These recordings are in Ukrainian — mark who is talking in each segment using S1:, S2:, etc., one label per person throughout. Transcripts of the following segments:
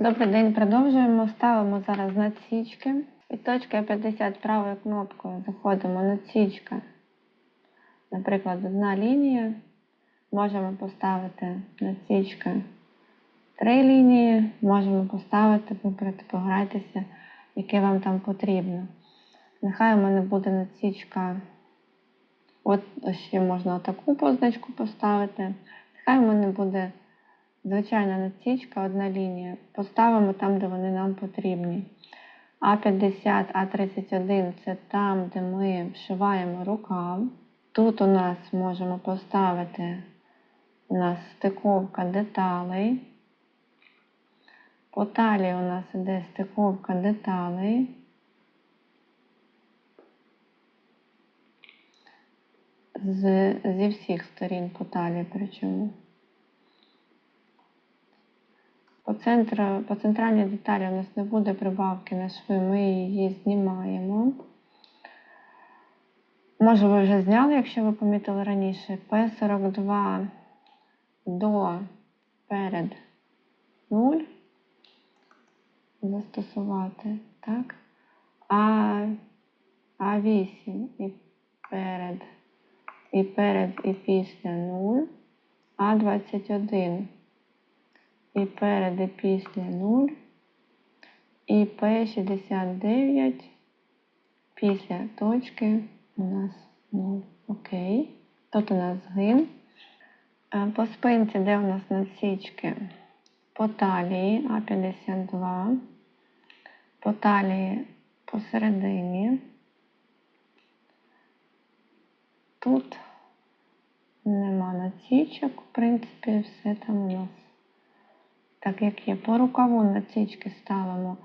S1: Добрий день, продовжуємо. Ставимо зараз надсічки. Від точки 50 правою кнопкою заходимо надсічка. Наприклад, одна лінія. Можемо поставити надсічка три лінії. Можемо поставити, вибрати, пограйтеся, яке вам там потрібно. Нехай у мене буде надсічка. От ще можна таку позначку поставити. Нехай у мене буде звичайна надсічка, одна лінія. Поставимо там, де вони нам потрібні. А50, А31 це там, де ми вшиваємо рукав. Тут у нас можемо поставити у нас стиковка деталей. По талії у нас іде стиковка деталей. З, зі всіх сторін по талії причому. По, центру, по центральній деталі у нас не буде прибавки на шви, ми її знімаємо. Може, ви вже зняли, якщо ви помітили раніше, P42 до перед 0 застосувати, так? А, А8 і перед, і перед, і після 0, А21 і перед і після 0, і P69 після точки у нас 0. Окей. Тут у нас згин. Е, По спинці, де у нас насічки? По талії А52, по талії посередині. Тут нема насічок, в принципі, все там у нас так як є. По рукаву насічки ставимо.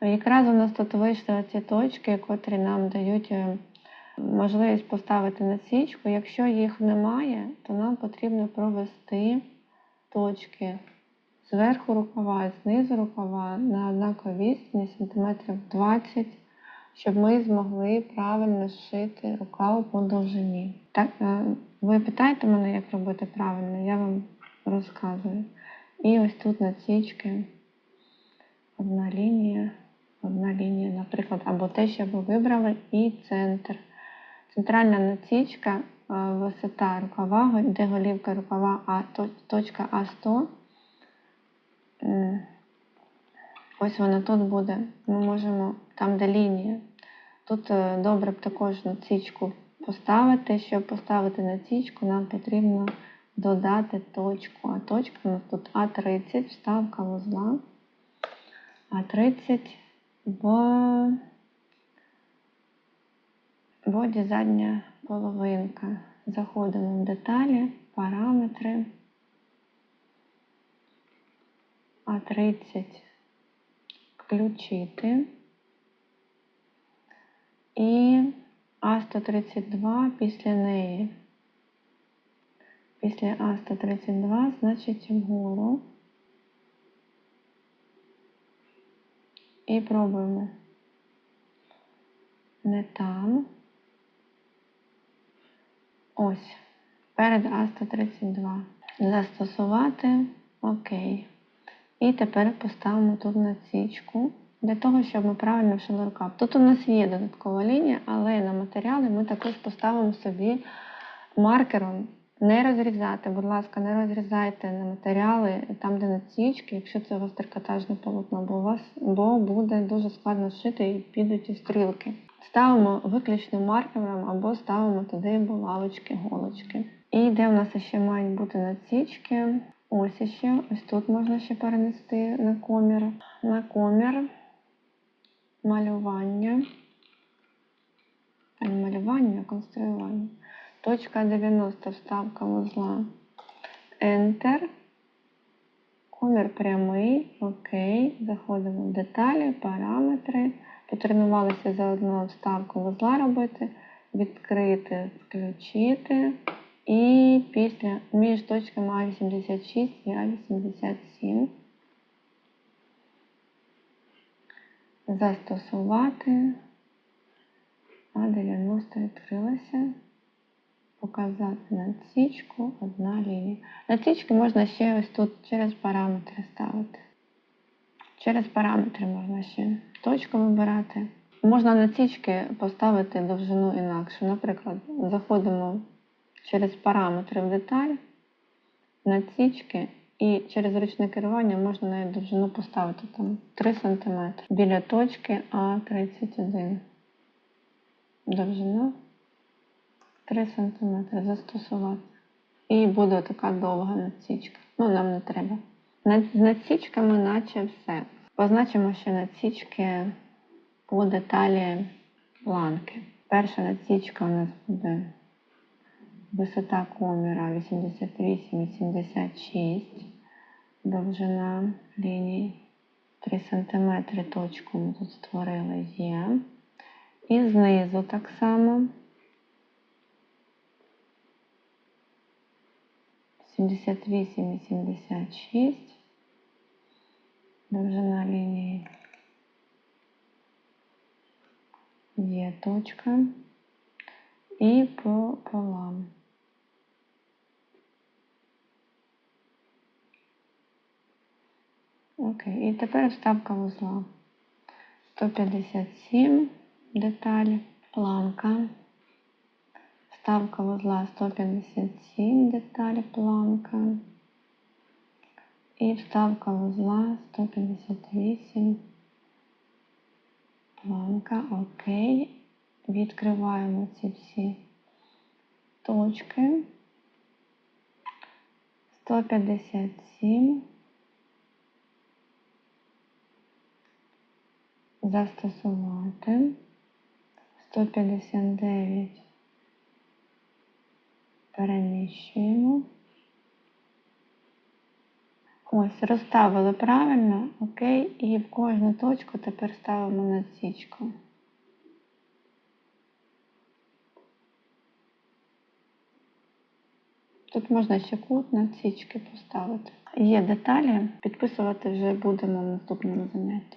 S1: Якраз у нас тут вийшли ці точки, котрі нам дають е, можливість поставити насічку. Якщо їх немає, то нам потрібно провести точки зверху рукава, знизу рукава на однаковій сантиметрів 20, щоб ми змогли правильно зшити рукав по довжині. Так, е, ви питаєте мене, як робити правильно, я вам розказую. І ось тут насічки, одна лінія, одна лінія, наприклад, або те, що ви вибрали, і центр. Центральна насічка, е, висота рукава, де голівка рукава, а точка А100. Ось вона тут буде. Ми можемо, там, де лінія. Тут е, добре б також насічку поставити. Щоб поставити насічку, нам потрібно додати точку. А точка у нас тут А30, вставка вузла. А30 в боді задня половинка. Заходимо в деталі, параметри. А30 включити. І А132 після неї. Після А132, значить вгору. І пробуємо. Не там. Ось. Перед А132. Застосувати. Окей. І тепер поставимо тут насічку. Для того, щоб ми правильно вшили рукав. Тут у нас є додаткова лінія, але на матеріали ми також поставимо собі маркером не розрізати, будь ласка, не розрізайте на матеріали там, де насічки, якщо це трикотажне полотно, бо у вас бо буде дуже складно шити і підуть і стрілки. Ставимо виключно маркером або ставимо туди булавочки, голочки. І де у нас ще мають бути насічки? Ось іще, ось тут можна ще перенести на комір. На комір малювання. А не малювання, а конструювання. Точка 90 вставка вузла. Enter. Комір прямий. Окей. Заходимо в деталі, параметри. Потренувалися заодно вставку вузла робити. Відкрити, включити. І після між точками А86 і А87. Застосувати. А90 відкрилася показати надсічку, одна лінія. Надсічки можна ще ось тут через параметри ставити. Через параметри можна ще точку вибирати. Можна на цічки поставити довжину інакше. Наприклад, заходимо через параметри в деталь, на цічки, і через ручне керування можна навіть довжину поставити там 3 см біля точки А31. Довжина 3 см застосувати. І буде така довга надсічка. Ну, нам не треба. З надсічками наче все. Позначимо ще надсічки по деталі планки. Перша надсічка у нас буде висота коміра 88,76, довжина ліній 3 см точку ми тут створили є. І знизу так само 78,76, довжина лінії є точка і пополам. Окей, і тепер вставка вузла. 157 деталь, планка. Вставка вузла 157 деталь, планка. І вставка вузла 158 планка. Окей. Відкриваємо ці всі точки. 157. Застосувати. 159. Переміщуємо. Ось, розставили правильно, окей, і в кожну точку тепер ставимо надсічку. Тут можна ще кут надсічки поставити. Є деталі, підписувати вже будемо в наступному занятті.